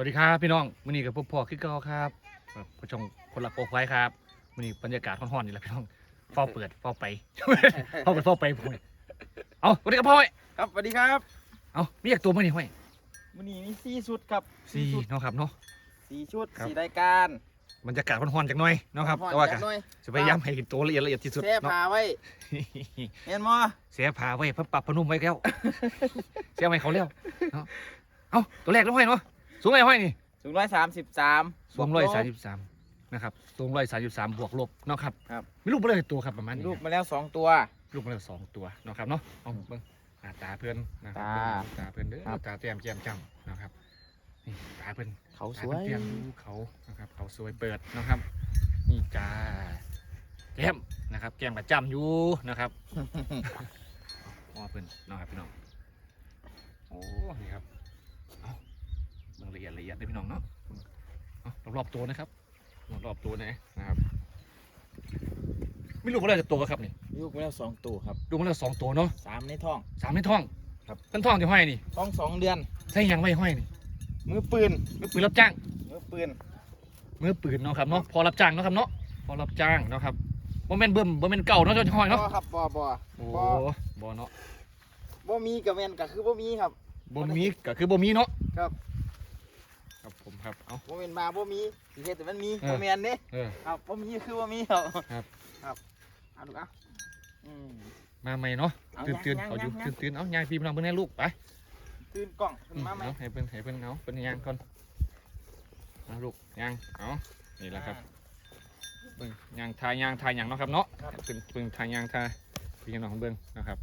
วัสดีครับพี่น้องมื้อนี้กับพวกพ่อคือเก่าครับครับผู้ชมคนละโปรไฟล์ครับมื้อนี้บรรยากาศร้อนๆนี่แหละพี่น้องเฝ้าเปิดเฝ้าไปเฝ้าเปิดเฝ้าไปพุ่นเอาสวัสดีครับพ่อเว้ยครับสวัสดีครับเอามีอยากตัวมื้อนี้ห้อยวันนี้มีสี่ชุดครับสี่ชุดเนาะครับเนาะสี่ชุดครับสี่รายการบรรยากาศร้อนๆจังหน่อยเนาะครับพอแต่ว่าจัก็ดหน่อยจะพยายามให้เห็นตัวละเอียดละเอียดที่สุดแช่เนาะผาไว้เห็นมอเสียผ้าไว้เพิ่นปรับพนุ่มไว้แล้วเสียไว้เขาแล้วเนาะเอาตัวแรกแล้วห้อยเนาะ สูงอะไรห้อยนี่สูงร้อยสามสิบสามสูงร้อยสามสิบสามนะครับสูงร้อยสามสิบสามบวกลบเนาะครับครับมีลูกเบลอตัวครับประมาณนี้รูปมาแล้วสองตัว ลูกมาแล้วสองตัวเนาะครับเนาะเอาเบิ้งหน้าตาเพื่อนนะครับตาเบิ่งตาเพื่อนเด้อครับตาแต้มแจ่มจ้ำนะครับนี่ตาเพื่อนเขาตาสวเพื่อนยเตรียมดูเขานะครับเขาสวยเปิดนะครับ นี่จ้าแก้มนะครับ แก้มประจำอยู่นะครับพอเพื่อนเนาะครับพี่น้องโอ้นี่ครับเอาเบิ่ง ละเอียดละเอียดเด้อพี่น้องเนาะเอารอบๆตัวนะครับรอบๆตัวนะนะครับไม่รู้ว่าอะไรจะตัวครับนี่รูปมาแล้วสองตัวครับดูมาแล้วสองตัวเนาะสามในท้อง สามในท้องครับเป็นท้องที่ห้อยนี่ท้องสองเดือน ใช่ยังไม่ห้อยนี่มือปืนมือปืนรับจ้างมือปืนมือปืนเนาะครับเนาะพอรับจ้างเนาะครับเนาะพอรับจ้างเนาะครับบ่แม่นเบิ่มบ่แม่นเก่าเนาะเจ้าห้อยเนาะบ่ครับบ่บ่โอ้บ่บ่เนาะบ่มีกับแมนก็คือบ่มีครับบ่มีก็คือบ่มีเนาะครับ ครับผมครับ เอา บ่แมนมาบ่มีสิเฮ็ดแต่มันมีเออ บ่แมนเด้เออ ครับบ่มีคือบ่มีครับครับ ครับเอาดูกอะอืม มาใหม่เนาะ เอาตื่นตื่นยังเอาอยู่ยังยังตื่นตื่นเอายายพี่น้องเพิ่นให้ลูกไปตื่นกล้องขึ้นอืมมาไหมเอาให้เพิ่นให้เพิ่นเอาเพิ่นย่างก่อนเอาลูกย่าง เอานี่แหละครับเบิ่งย่างทายย่างทายหยังเนาะครับเนาะเพิ่นเพิ่นทายย่างทายพี่น้องเบิ่งนะครับ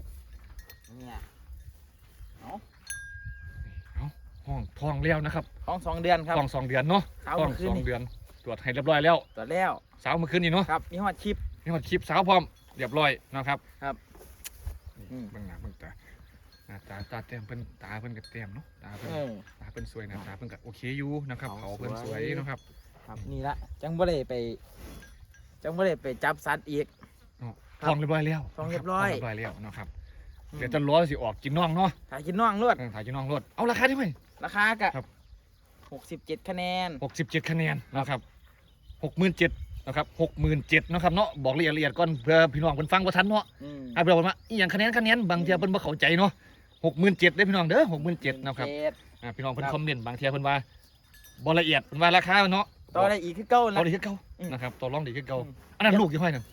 เนี่ยเอา ห้องทองแล้วนะครับท้องสองเดือนครับทองสองเดือนเนาะเช้าทองเมื่อคืนสองนี่ เดือน ตรวจให้เรียบร้อยแล้วตัวแล้วสาวเมื่อคืนนี้เนาะครับมีฮอดชิป นี่หมดคลิปสาวพร้อมเรียบร้อยนะครับครับนี่อืม เบิ่งหน้าเบิ่งตาหน้าตาตาเต็มเพิ่นตาเพิ่นก็เต็มเนาะตาเพิ่นเออ ตาเพิ่นสวยหน้าตาเพิ่นก็โอเคอยู่นะครับเขาเขาเพิ่นสสววยยนะครับ ครับนี่ละจังบ่ได้ไป จังบ่ได้ไปจับสัตว์อีกทองเรียบร้อยแล้วทองเรียบร้อยทงเรียบร้อยแล้วนะครับ เดี๋ยวจะรอสิออกกินน่องเนาะถ่ายกินน่องลวดเออถ่ายกินน่องรถเอาราคาได้ไหม ราคากะครับ หกสิบเจ็ดคะแนน67คะแนนนะครับ67,000นะครับ67,000นะครับเนาะบอกละเอียดละเอียดก่อนเพื่อพี่น้องเพิ่นฟังบ่ทันเนาะอืมอะเพื่อนบอกว่าอีหยังคะแนนคะแนนบางเทียเพิ่นบ่เข้าใจเนาะหกหมื่นเจ็ดได้อพี่น้องเด้อหกหมื่นเจ็ดนะครับ เจ็ด อ่าพี่น้องเพิ่นครับ คอมเมนต์บางเทียเพิ่นว่าบ่ละเอียดเพิ่นว่าราคาเนาะต่อได้อีกคือเก้าต่ละอดีคือเก่าอืมนะครับต่อรองดีคือเก่าอืม อันนั้นลูกยี่ห้อยนั่น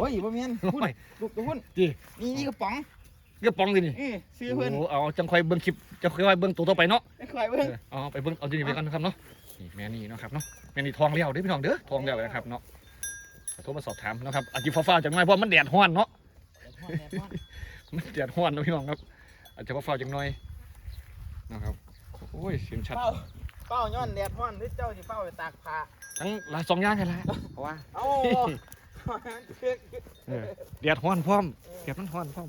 โอ้ยบ่แม่นโอ้ยลูกตัวหุ้นจีนี่นี่กระป๋องกระป๋องเลยนี่เออซื้อเพิ่นโอ้เอาจังค่อยเบิ่งคลิปจังค่อยเบิ่งตัวต่อไปเนาะไม่ค่อยเอเพิ่นอเอาไปเบิ่งเอาตัวนี้ไปก่อนนะครับเนาะนี่แม่นี่เนาะครับเนาะแม่นี่ทองแล้วเด้อพี่น้องเด้อทองแล้วนะครับเนาะโทรมาสอบถามนะครับอาจจะฟ้าวๆจังหน่อยเพราะมันแดดร้อนเนาะมันแดดร้อนนะพี่น้องครับอาจจะฟ้าวๆจังหน่อยนะครับโอ้ยเสียงชัด เป้าเป้าย้อนแดดฮ้อนหรือเจ้าสิเป้าไปตากผ้าทั้งหลายสองอย่างกันแหละเพราะว่า เอ้า เออเดือดห้อนพร้อมเดือดมันห้อนพร้อม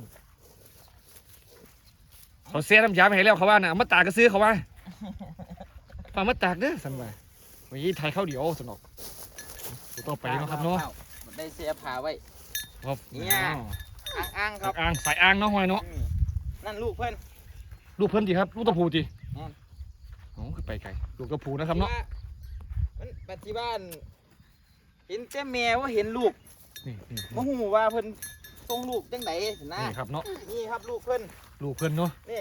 เขาเสียน้ำยาไปให้แล้วเขาว่าน่ะเอามาตากก็ซื้อเขาว่าฝากมาตากเด้อสันว่าวันนี้ไทยเข้าวเดียวสนอกตัวต่อไปเนาะครับเนาะได้เสียผ้าไว้ ครับเนี่ยอ้างๆครับอ่างสายอ่างเนาะหอยเนาะอืมนั่นลูกเพิ่นลูกเพิ่นดีครับ ลูกตะพูดีอืม โอ้คือไปไกลลูกตะพูนะครับเนาะ ที่ว่มันปัจจุบัน เห็นแต่แม่ว่าเห็นลูกนี่นี่บ่ฮู้ว่าเพิ่นส่งลูกจังไดนะนี่ครับเนาะนี่ครับลูกเพิ่นลูกเพิ่นเนาะนี่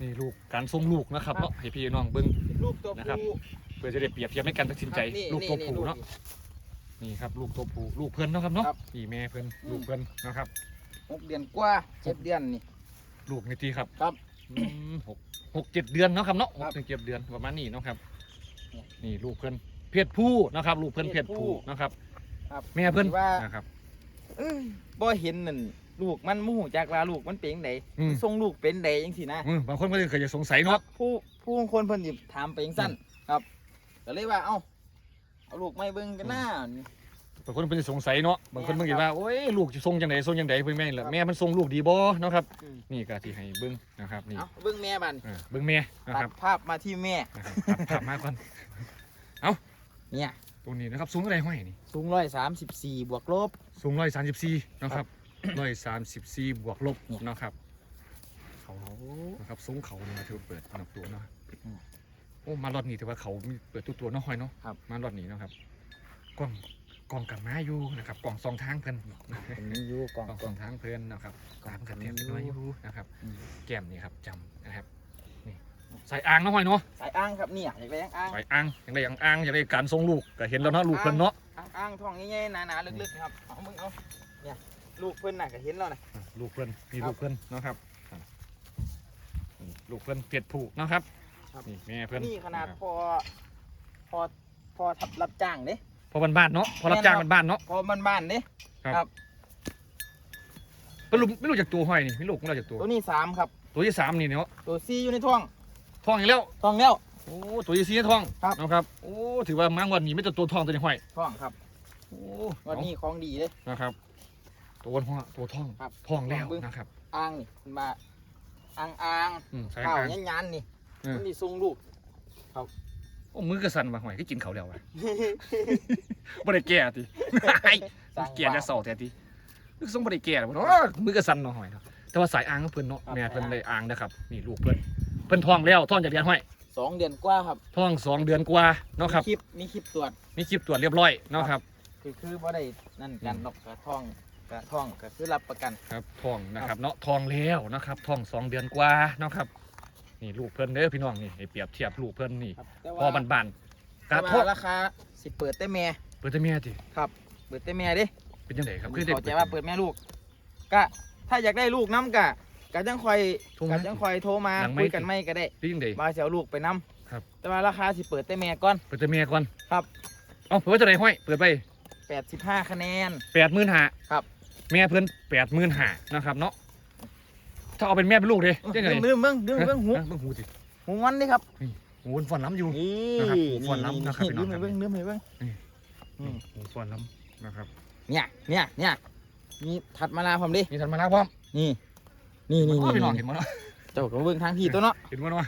นี่ลูกการส่งลูกนะครับครับเนาะให้พี่น้องเบิ่งลูกตัวนะครับ ผู้ เพื่อจะได้เปรียบเทียบในการตัดสินใจ ครับนี่ลูกตัวนี่ผู้ลูกเนาะนี่ครับลูกตัวผู้ลูกเพิ่นเนาะครับเนาะครับพี่แม่เพิ่นอืมลูกเพิ่นนะครับ หกเดือนกว่าเจ็ดเดือนนี่ ลูกในทีครับครับอืมหกหกเจ็ดเดือนเนาะครับเนาะหครักบถึงเจ็ดเดือนประมาณนี้เนาะครับเนี่ยนี่ลูกเพิ่น เพศผู้นะครับลูกเพิ่นเพเพศศผู้ผู้นะครับครับแม่เพิ่นที่ว่านะครับเอ้ยบ่เห็นนั่นลูกมันมู่จากว่าลูกมันเป็นจังไดอืมส่งลูกเป็นไดจังซี่นะอืมบางคนก็เลยเคยจะสงสัยครัเนาะ บผู้ผู้คนเพิ่นสิถามไปจังซั่นครับก็เลยว่าเอ้าเอาลูกไม่เบิ่งกันหน้า บางคนเพิ่นจะสงสัยเนาะ บางคนเพิ่นคิดว่า โอ้ย ลูกจะส่งจังไดส่งจังไดเพิ่นแม่นล่ะครับแม่มันส่งลูกดีบ่เนาะครับ อืม นี่ก็สิให้เบิ่งนะครับ นี่เอาเบิ่งแม่บัดนเออเบิ่งแม่นะตัครัดบภาพมาที่แม่นะครับตัดภาพมาก่อน เนี่ยตัวนี้นะครับสูงเท่าไหร่ห้อยนี่สูงร้อยสามสิบสี่บวกลบ สูงร้อยสามสิบสี่นะครับร้อยสามสิบสี่บวกลบเนี่ยนะครับเขานะครับสูงเขาเนี่ยถือว่าเปิดนับตัวเนาะอืมโอ้มารอดนี้แต่ว่าเขามีเปิดตัวตัวๆเน้อยเนาะครับมารอดนี้เนาะครับกล้องกล้องกับม้าอยู่นะครับกล้องสองทางเพิ่นผมมีอยู่กล่องกล้องกสล่อองงทางเพิ่นนะครับตามกันเทียบน้อยอยู่นะครับอืมแก้มนี่ครับจำนะครับ นี่ใส่อ่างเนาะห้อยเนาะสายอ้างครับเนี่ยอยากได้ยังอ้างใส่อ่างอย่างไรอย่างอ่างอย่างไรการทรงลูกก็เห็นแล้วเนาะลูกเพิ่นเนาะอ้างอ้างท้องง่ายๆหนาๆลึกๆครับเอามึงเอาเนี่ยลูกเพิ่นน่ะก็เห็นแล้วนะ อะลูกเพิ่นมีครับลูกเพิ่นเนาะครับอะนี่ลูกเพิ่นเปียดผูกเนาะครับครับ นี่แม่เพิ่นนี่ขนาดะครับพอพอพอทับรับจ้างเด้ พอบ้านๆเนาะพอรับจ้างบ้านๆเนาะ พอบ้านๆเด้ ไม่รู้ไม่รู้จากตัวห้อยนี่ไม่รู้ของเราจากตัว ตัวนี้สามครับ ตัวที่สามนี่เนาะตัวซีอยู่ในท้อง ท้องอีกแล้วท้องแล้ว โอ้ตัวที่สี่ท้องครับ นะครับ โอ้ถือว่ามังวันนี้ไม่แต่ตัวท้องตัวนี้ห้อยท้องครับโอ้วันนี้ของดีเลย นะครับ ตัวห้อตัวท้องครับท้องแล้วเบิ่งนะครับ อ่างนี่มันมาอ่างอ่างอืมใส่ข้าวอ่างยันๆนี่เออมันนี่ทรงลูกโอ้มือกระสันมาห้อยก็กินเขาวแล้ววะบ่ได้แก่ติ ไอ้สร้างแก่จะบ้านเศร้าแท้ตินึกสงบ่ได้แก่บ่เนาะมือกระสันเนาะห้อยเนาะแต่ว่าสายอ่างของเพิ่นเนาะครับ แม่เพิ่นเลยอ่างนะครับนี่ลูกเพิ่น เพิ่นท้องแล้วท้องจากเดือนห้อยสองเดือนกว่าครับท้องสองเดือนกว่าเนาะครับมีคลิปมีคลิปตรวจมีคลิปตรวจเรียบร้อยเนาะครับ คือคือบ่ได้นั่นกันดอกกระท่องกระท่องก็คือรับประกันครับท้องนะครับเนาะท้องแล้วนะครับท้องสองเดือนกว่าเนาะครับ นี่ลูกเพิ่นเด้อพี่น้องนี่ให้เปรียบเทียบลูกเพิ่นนี่ครับแต่พอว่าบ้านๆกแต่ระว่าทบราคาสิเปิดแต่แม่เปิดแต่แม่ติเปิดแต่แม่เด้เป็นจังไดครับผมคือได้เข้าใจว่าเปิดแม่ลูกก็ถ้าอยากได้ลูกน้ำกะ ก็จังคอยโทรมาก็จังคอยโทรมาหลังไมค์ คุยกันไม่ก็ได้เป็นจังไดว่าจะเอาลูกไปนํครับ แต่ว่าราคาสิเปิดแต่แม่ก่อน เปิดแต่แม่ก่อนครับ เอ้าเปิดไว้เท่าไหร่ห้อยเปิดไป85 คะแนน85,000ครับแม่เพิ่น85,000นะครับเนาะถ้าเอาเป็นแม่เป็นลูกเด้จังไดลืมเบิ่งลืมเบิ่งหูฮะเบิ่งหูสิหูงอนนี่ครับหูมันฟันล้ำอยู่ นี่นะครับหูฟ้อนล้ำนะครับพี่น้ลืองมครัให้บ เบิ่งลืมให้เบิ่งนี่อืมหูฟันล้ำนะครับเนี่ยเนี่ยเนี่ยมีถัดมาลาผมดิมีทันมาแล้วพร้อมนี่ นี่นี่โอ้ยนี่พี่น้องเห็นมั้เนาะเจ้าก็เบิ่งทางพี่ตัวเนาะเห็นมั้เนาะ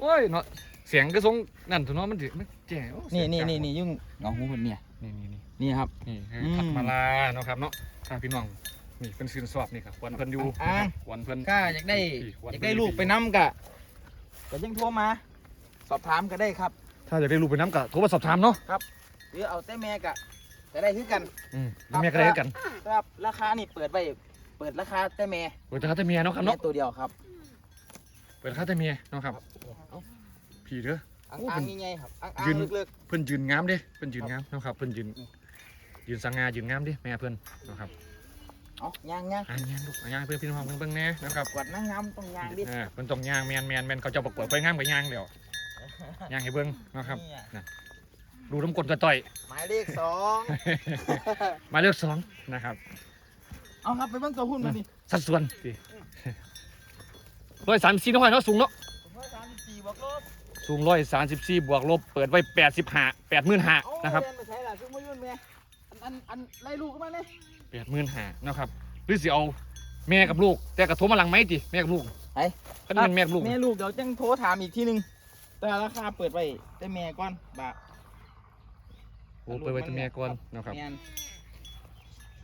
โอ้ยเนาะเสียงก็ทรงนั่นตัวเนาะมันสิมันแจ๋วนี่เสียงนี่กลางนี่นี่ยุ่งเงาหูคนเนี่ยนี่นี่นี่นี่ครับนี่คืออืมทัดมาลาเนาะครับเนาะถ้าพี่น้องนี่เป็นซื่นสอบนี่ครับควันเพิ่นอยู่อ่าควันเพิ่นก็อยากได้พี่ควันอยากเพิ่นได้ลูกไปน้ำกะก็ยังโทรมา สอบถามก็ได้ครับ ถ้าอยากได้ลูกไปน้ำก็โทรมาสอบถามเนาะหรือเอาแต่แม่กะก็ได้คือกันอืมครับแม่ก็ได้คือกัน ครับราคานี่เปิดไว้ เปิดราคาแต่แม่เปิดราคาแต่เมียเนาะครับแม่เนาะตัวเดียวครับ เปิดราคาแต่เมียเนาะครับเอาพี่เด้ออ่างโอ้อ่าเป็งนง่ายๆครับอ่างอ่ายืงนลึกเพิ่นยืนงามเด้เพิ่นยืนงามเนาะครับเพิ่นยืนอืมยืนสง่ายืนงามเด้แม่เพิ่นเนาะครับๆเอาย่างย่างอ่าย่างลูกอ่าย่างเพิ่นพี่น้องเพิ่นเบิ่งแน่นะครับกวดนางงามต้องย่างดิเออเพิ่นต้องย่างแม่นแม่นแม่นเขาเจะประกวดไปงามกับย่างแล้วย่างให้เบิ่งเนาะครับนี่ดูน้ำกลนกระต่อยหมายเลขสองมาเลือกสองนะครับ เอาครับไปเบิ่งตัวหุ้นมาดิสัดส่วนสิร้อยสามสิบสี่น้อยเนาะสูงเนาะผมว่าสามสิบสี่บวกลบสูงร้อยสามสิบสี่บวกลบเปิดไว้แปดสิบห้าแปดหมื่นห้าเอานะครับเรียนไปใช้ล่ะคือมายุ่นแม่อันอันอันไล่ลูกเข้ามาเลยแปดหมื่นห้านะครับหรือสิเอาแม่กับลูก แต่กระโทรมาหลังไหมติแม่กับลูกไอ้ก็เป็นแม่กับลูกแม่ลูกเดี๋ยวจังโทรถามอีกทีหนึงแต่ราคาเปิดไว้แต่แม่ก่อนบะโอ้เปิดไว้ตัวแม่ก่อนนะครับ แม่น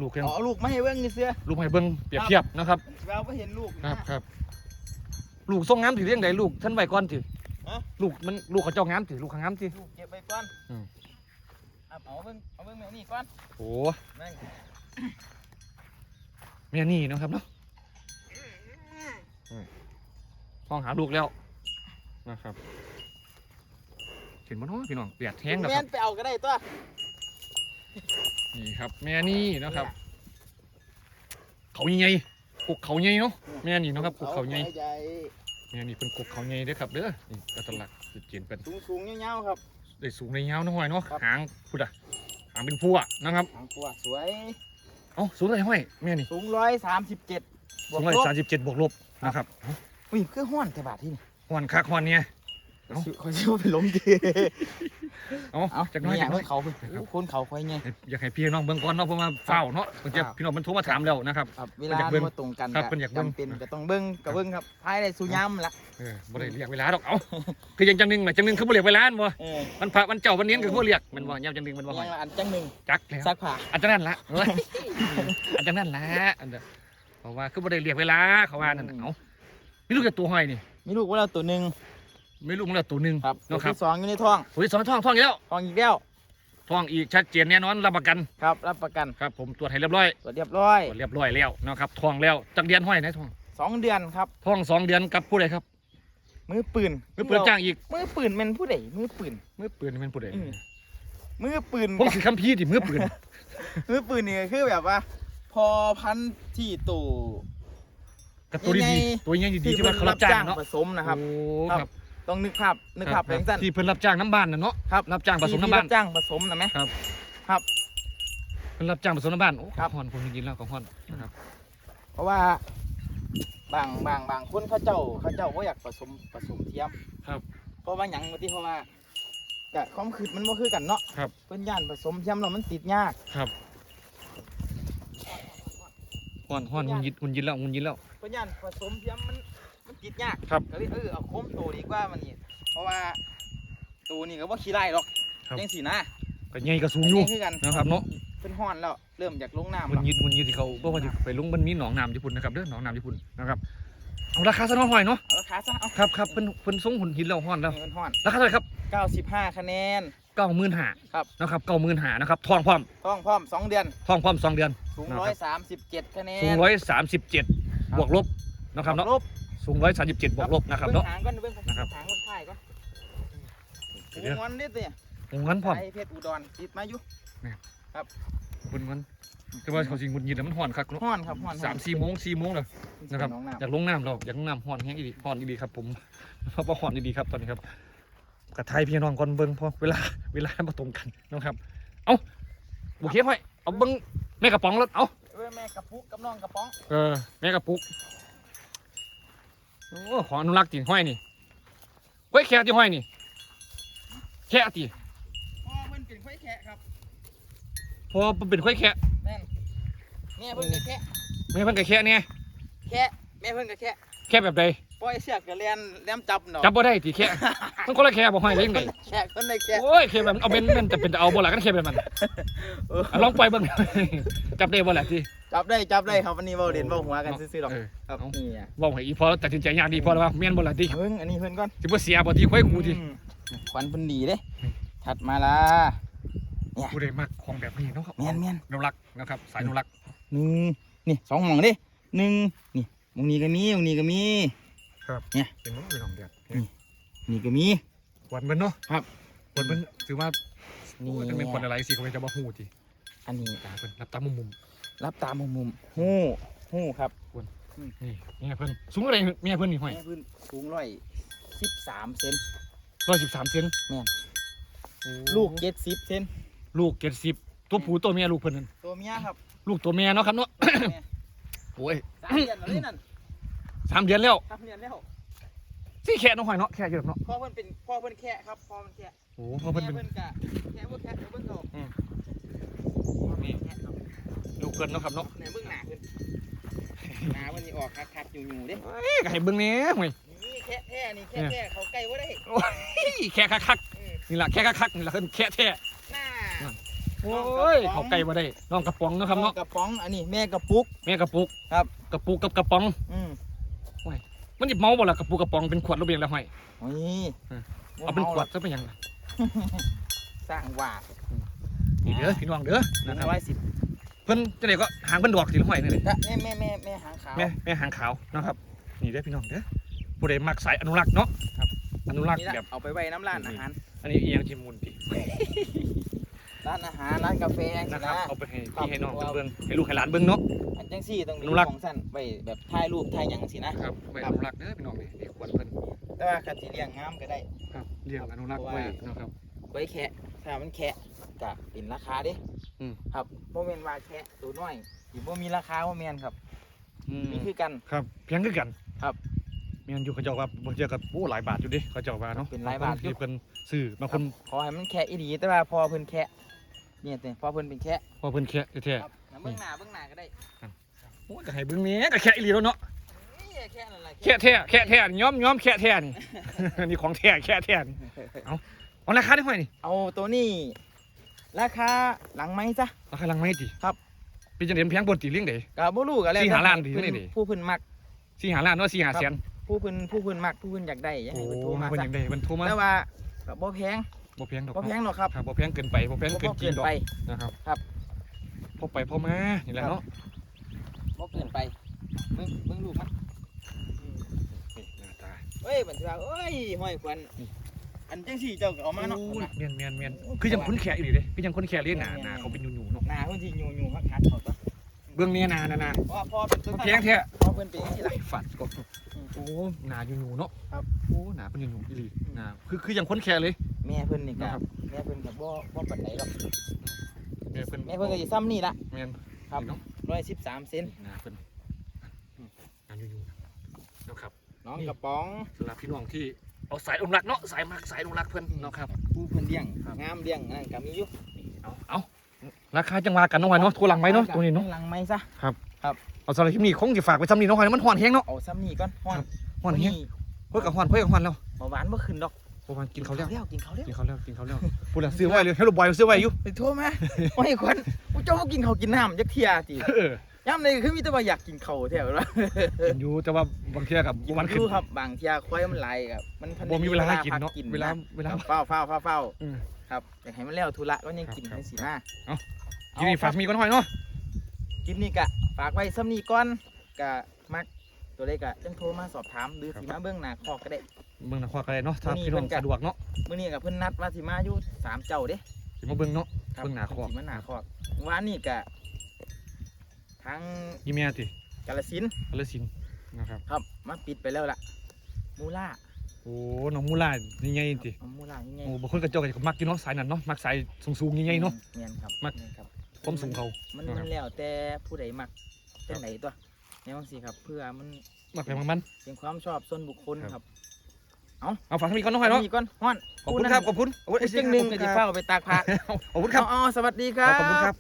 ลูกแค่เอาลูกมาให้เบิ่งนี่เสื้อลูกให้เบิ้งเปรียบเทียบนะครับแววก็เห็นลูกครับครับลูกทรงงามถือเรื่องใดลูกท่านไว้ก่อนถือฮะลูกมันลูกเขาเจ้างามถือลูกเขางามถือลูกเก็บไว้ก่อนอืมเอาเอาเบิ่งเอาเบิ่งแม่นี่ก่อนโอ้นั่นแม่นี่เนาะครับเนาะห้องหาลูกแล้วนะครับเห็นมั้เนาะพี่น้องเปียดแห้งนะคแม่รับนไปเอาก็ได้ตัว นี่ครับแม่นี่นะครับ เขาใหญ่กกเขาใหญ่เนาะแม่นี่เนาะครับกกเขาใหญ่ใหญ่แม่นี่เป็นกกเขาใหญ่เด้อครับเด้อนี่กระตลักจุดเจียนเป็นสูงสูงๆเงาวๆครับได้สูงในยาวน้อยเนาะครับหางพุดอะหางเป็นพัวนะครับหางตัวสวยเอ้าสูงเลยห้อยแม่นี่สูงร้อยสามสิบเจ็ดบสูวกงร้อยลบสามสิบเจ็ดบวกลบนะครับเอ้าอุ้ยคือห้อนแต่บาทที่นี่หวนคักหวนเนี่ย เอ้าเขาชื่อว่าเป็นล้มดีเอ้าเอาจากน้อยเนี่จากน้อยเขาเพิ่นโอ้คนเขาควายไงอยากให้พี่น้องเบิ่งก่อนเนาะเพราะว่าเฝ้าเนาะบางทีครับพี่น้องมันโทรมาถามแล้วนะครับครับเวลาอยากเบิ่งมาตรงกันครับก็เพิ่นอยากเบิ่งจำเป็นก็ต้องเบิ้งก็เบิ้งครับภายในสุยามละเออบ่ได้เรียกเวลาดอกเอ้าคือยังจังหนึงน่ะจังหนึงคือบ่เรียกเวลาอันบ่เออมันพระมันเจ้าวันนี้คือบ่เรียกมันบ่ยามจังหนึงมันบ่ห้อยยังอันจังหนึ่งจักแล้วซักผ้าอันจังนั้นละเอ้ยอันจังนั้นละอันเด้อเพราะว่าคือบ่ได้เรียกเวลาเขาว่านั่นน่ะเอ้ามีลูกจากตัวห้อยนี่มีลูกว่าเราตัวหนึ่ง ไม่รู้มันละตัวหนึ่งครับตัวเนาะครับที่สองอยู่ในท้องตัวที่สองท้องท้องอีกแล้วท้องอีกแล้วท้องอีกชัดเจนแน่นอนรับประกันครับ รับประกันครับ ผมตรวจให้เรียบร้อยตรวจเรียบร้อยตรวจเรียบร้อยแล้วนะครับท้องแล้วจักเดือนห้อยนะท้องสองเดือนครับท้องสองเดือนกับผู้ใดครับ มือปืนมือปืนจ้างอีกมือปืนเป็นผู้ใดมือปืนมือปืนเป็นผู้ใดอืมมือปืนผมสิคัมภีร์ดิมือปืนมือปืนนี่ก็คือแบบว่า พอพันธุ์ที่ตู่กับตัวยังดีไงๆตัวยังดีๆที่ว่าเขารับจ้างเนาะผสมนะครับโอ้ครับครับ ต้องนึกภาพนึกภาพคแบรับบสั้นที่เพิ่นรับจ้างน้ำบ้านน่ะเนาะครับรับจ้างผสมที่น้ำบ้านรับจ้างผสมนะไหมครับ ครับเพิ่นรับจ้างผสมน้ำบ้านโอ้ครับฮอนผมกินแล้วก็ฮอนนะครับเพราะว่าบางบางบางคนเขาเจ้าเขาเจ้าว่าอยากผสมผสมเทียมครับ เพราะว่าหยังบางทีเพราะว่ากับความคืดมันบ่คือกันเนาะครับเพิ่นย่านผสมเทียมแล้วมันติดยากครับฮอนฮอนหุ่นยิดหุ่นยิดแล้วหุ่นยิดแล้วเพิ่นย่านผสมเทียมมันมัน ติดยากครับก็เลยเออเอาโคมโตดีกว่ามันนี่เพราะว่าตัวนี้ก็บ่ขี้ไล่หรอกครับจังซี่นะก็ใหญ่ก็สูงอยู่คือกันนะครับเนาะเพิ่นฮ้อนแล้วเริ่มจากลงน้ำหุ่นแล้วยิดหุ่นยิดที่เขาบอกว่าจะไปลงมันมีหนองน้ำญี่ปุ่นนะครับเด้อหนองน้ำญี่ปุ่นนะครับเอาราคาซะน้อยหน่อยเนาะเอาราคาซะเอาครับครับเพิ่นเพิ่นส่งหุ่นหินแล้วฮอนแล้วนี่มันฮ้อนราคาเท่าไหร่ครับ95 คะแนน เก้าหมื่นห้าครับ นะครับเก้าหมื่นห้านะครับทองพร้อมท้องพร้อม 2 เดือน ทองพร้อมสองเดือน สูง นะครับ 137 คะแนนสูงร้อยสามสิบเจ็ดบวกลบนะครับเนาะลบ สูงร้อยสามสิบเจ็ดบวกลบนะครับเบิ่งเนาะหางก่อนเบิ่งนะครับ หางมันถ่ายก่อนเดี๋หูยวงอนนิดเนี่ยงงั้นพร้อม ไอเพชรอุดรติดมาอยู่บนงั้นแต่ว่าเขาสิงุนยินแล้วมันห่อนคักเนาะฮ้อนครับฮ้อนสามสี่โมงสี่โมงเลย นะครับ น้องอยากลงน้ำเราอยากลงน้ำห่อนแห้งอีดีห่อนอีดีครับผมเพราะว่าห่อนอีดีครับตอนนี้ครับกับไทยพี่น้องก่อนเบิ้งเพราะเวลาเวลามาตรงกันนะครับ เอาโอเคพ่อยเอาเบิ้งแม่กระป๋องรถเอาเอ้ยแม่กระปุกกับน้องกระป๋องเออแม่กระปุก โอ้ของอนุรักษ์จีห้อยนี่เฮ้ยแค่จีห้อยนี่แค่ตีพ่อเพิ่นเป็นไข่แคะครับพอมันเป็นค่อยแค่แม่นแม่เพิ่นก็แคะแม่เพิ่นก็แค่เนี่ยแคะแม่เพิ่นก็แคะแค่แบบใด ปล่อยเสือกก็เลียนแหลมจับเนาะจับบ่ได้ตีแค่มันคนละแค่บ่ห้อยได้ยังไงแคะเพิ่นได้แคะโอ้ยแค่แบบเอาเป็นมันจะเป็นเอาบ่ล่ะกันแค่แบบมันเอออะลองปล่อยเบิ่งจับได้บ่ล่ะทีจับได้จับได้ครับวันนี้เว้าเล่นเว้าหัวกันซื่อๆหรอกเออครับเอานี่อะเว้าให้อีพอตัดสินใจยากดีพอแล้วว่าแม่นบ่ล่ะติเพิ่งอันนี้เพิ่นก่อนสิบ่เสียบ่ที่ค่อยกูติอืมขวัญเพิ่นดีเด้อืมถัดมาละผู้ใดมักของแบบนี้เนาะครับแม่นแม่นอนุรักษ์นะครับสายอนุรักษ์หนึ่งนี่สองหม่องเด้หนึ่งนี่หมองนี้ก็มีหมองนี้ก็มี เป็นน้องเป็นน้องเดือดนี่ก็มีหวานเบิ่นเนาะครับหวานเบิ่นถือว่านี่โอ้ยจังเป็นคนอะไรสิเขาจะบ่ฮู้ติอันนี้ตาเพิ่นรับตามุมมุมรับตามมุมมุมๆหู้หู้ครับๆนี่เมียเพิ่นสูงอะไรเมียเพิ่นนี่ห้อยแม่พื้นสูงร้อยสิบสามเซน113เซนแม่นโอ้ลูกเจ็ดสิบเซนลูก70ตัวผู้ตัวเมียลูกเพิ่นนั่นตัวเมียครับ ลูกตัวเมียเนาะครับเนาะแม่โอ้ยสามเดือนแล้วนี่นั่น สามเดือนแล้วสามเดือนแล้วสิแค่น้องหอยเนาะแค่เยอะเนาะพ่อเพิ่นเป็นพ่อเพิ่นแค่ครับพ่อเพิ่นแค่โอ้เพราะเพิ่นเป็นแม่เพิ่นกะแค่บ่แค่เดี๋ยวเพิ่นก็อืมนี่แค่ครับลูกเพิ่นเนาะครับเนาะไหนเบิ่งหน้าเพิ่นหน้ามันนี่ออกคักๆอยู่ๆเด้เอ้ยก็ให้เบิ่งแหน่ห่วย นี่แค่แท้นี่แค่แท้เขาใกล้บ่ได้โอ้ยแค่คักเออๆนี่ล่ะแค่คักๆนี่ล่ะเพิ่นแค่แท้หน้าโอ้ยเขาไก่บ่ได้น้องกระป๋องเนาะครับเนาะกระป๋องอันนี้แม่กระปุก แม่กระปุกครับ กระปุกกับกระป๋อง อืม มันสิเมาบ่ล่ะกระปุกกระป๋องเป็นขวดรูปเรียงแล้วห้อย โอ้ยเออเอาเป็นขวดซะเป็นหยังล่ะสร้างว่านี่เด้อพี่น้องเด้อนะครับร้อยสิบเพิ่นจังได๋ก็หางเพิ่นดอกสิละห้อยนี่เลยแม่แม่แม่แม่หางขาว แม่แม่หางขาวนะครับนี่เด้อพี่น้องเด้อผู้ใดมักสายอนุรักษ์เนาะครับ อนุรักษ์นี่ละแบบเอาไปไว้น้ำร้านอาหารอันนี้อีหยังจิมุนติ ร้านอาหารร้านกาแฟอย่างนะนี้ครับ นะเอาไปให้ครับพี่ให้น้องเพิ่นเบิ่งให้ลูกให้หลานเบิ่งเนาะ อันจังซี่ต้องอมีนุรักษ์ ของสั้นไว้แบบถ่ายรูปถ่ายหยังสินะ ครับไว้อนุรักษ์เด้อพี่น้องนี่นี่ขวดเพิ่นแต่ว่าคันสิเลี้ยงงามก็ได้ ครับเลี้ยงอนุรักษ์ไว้นะครับ ไว้แคะถ้ามันแคะก็เป็นราคาเด้อืม ครับบ่แม่นว่าแคะตัวน้อยสิบ่มีราคาบ่แม่นครับอืมมีคือกัน ครับเพียงคือกันครับ แม่นอยู่เขาเจ้าว่าบางเทื่อก็โอ้หลายบาทอยู่เดิเขาเจ้าว่าเนาะเป็นหลายบาทอยู่ ที่เพิ่นซื้อบางคน ขอให้มันแคะอีหลีแต่ว่าพอเพิ่นแคะ เนี่ยแต่พอเพิ่นเป็นแคะพอเพิ่นแค่แท้ครับแล้วเบื้องหน้าเบื้องหน้าก็ได้ๆโอ้ก็ให้เบิ่งแหนี้ก็แค่อีหลีแล้วเนาะนี่แค่นั่นแหละแค่แท้แค่แท้ย้อมย้อมแค่แท้นี่นี่ของแท้แค่แท้นี่เอาเอาราคาได้ห้อยนี่เอาตัวนี้ราคาหลังไหมซะราคาลังไม้ติครับเป็นจังได๋เพียงบนติเลี้ยงไดกับบ่รู้กันแล้วสี่หาล้านดีเพิ่นี่ดิผู้เพิ่นมักสี่หาล้านว่าสี่หาแสนผผู้เพิ่นผู้เพิ่นมักผู้เพิ่นอยากได้อยังโอ้ให้เพิ่นโทรมาเพิ่นอซะยากได้เพิ่นโทรมาแต่ว่าก็บ่แพง บ่แพงดอกบ่แพงหรอกครับครับบ่แพงเกินไปบ่แพงเกินบ่จริงดอกไปนะครับครับพอไปพอมานี่แหละเนาะบ่เกินไปเบิ่งเบิ่งลูกมันนี่หน้าตาเอ้ยบันทึกว่าเอ้ยห้อยควันอันจังสี่เจ้าก็เอามาเนาะโอ้ยนะเมียนเมียนเมียนโอ้ยคือยังคุ้นแขอีหลีเด้คือยังคุ้นแขเลยหนาแม่นหนาแม่นเขาเป็นหยูๆเนาะหน้าเพิ่นสิยูยูฮักฮัดเขาตัวเบื้องนี้หนาหนาหนาเพราะว่าพอเป็นตัวบ่แพงแท้พอเพิ่นเป็นจังซี่ล่ะฝัดก็โอ้หนาหยูๆเนาะครับโอ้หนาเป็นหยูๆอีหลีหนาคือคือยังคุ้นแขเลยแม่เพิ่นนี่ก็นะครับแม่เพิ่นก็บ่บ่ปานใดหรอกแม่เพิ่นแม่เพิ่นก็สิซ้ำนี่ล่ะแม่นครับนี่เนาะ113เซนหนาเพิ่นหนาหยูๆเนาะครับน้องนี่กระป๋องสำหรับพี่น้องที่เอาสายอนุรักษ์เนาะสายมักสายอนุรักษ์เพิ่นเนาะครับ ผู้เพิ่นเลี้ยงครับ งามเลี้ยงนั่นก็มีอยู่เอาเอาราคาจังหวะกันเนาะไว้เนาะทัวหลังไว้เนาะตัวนี้เนาะ หลังไม้ซะ เอาสำหรับคลิปนี้คงจะฝากไว้ซ้ำนี้เนาะไว้มันห่อนแห้งเนาะเอาซ้ำนี่ก่อนฮ้อนห่อนแห้งเฮ้ยกับห่อนเฮ้ยกับห่อนแล้วเบาหวานบ่ขึ้นดอก ประมาณกินเขาวแล้วกินเขาวแล้วกินเขาวแล้วกินเขาวแล้วพูดแล้วซื้อไว้เลยให้ลูกบอยซื้อไว้อยู่ไปโทรมาห้อยควันผู้เจ้าบ่กินข้าวกินน้ำจักเที่ยติเออยามใดคือมีแต่ว่าอยากกินข้าวแท้ว่ากินอยู่แต่ว่าบางเทียกับวันขึ้นดูครับบางเที่ยควายมันไหลครับมันพันบ่มีเวลาให้กินพัเนาะกินเวลานะเวลาเฝ้าเฝ้าเฝ้าเฝ้าเออครับอยากให้มันแล้วธุระก็ยังครับกินครับให้สิมากินนี่ฝากมีก่อนหน่อยเนาะกินนี่กะฝากไว้ซ้ำนี่ก่อนกะมัก ตัวเล็กอะจังโทรมาสอบถามหรือสิมาเบื้องหน้าคอกก็ได้เบิ่งหนะข้อกันเลยเนาะถ้ามื้อนี้พี่น้องเพิ่นก็สะดวกเนาะมื้อนี้กับเพิ่นนัดว่าสิมาอยู่สามเจ้าเด้สิมาเบิ่งเนาะครับเบิ่งหน้าคอกสิมาหน้าคอกว่านี่กะทางยี่แม่ติกาฬสินธุ์อลสินนะครับครับมาปิดไปแล้วล่ะมูล่าโอ้น้องมูล่าใหญ่ๆติเอามูล่ายังไงโอ้บางคนก็เจ้าก็มักอยู่เนาะสายนั้นเนาะมักสายสูงๆใหญ่ๆเนาะเนียนครับมักแนครับ ความสูงเขา มันครับมันแล้วแต่ผู้ใดมักแต่ไหนตัว ในบางสีครับ เพื่อมันมักไปมักมันเป็นความชอบส่วนบุคคลครับครับเอาฝากมีก่อนหน่อยเนาะมีก่อนฮ้อนขอบคุณครับขอบคุณโอ้ยอีกจังหนึ่งก็จะเฝ้าไปตากผ้าขอบคุณครับอ๋อสวัสดีครับขอบคุณครับ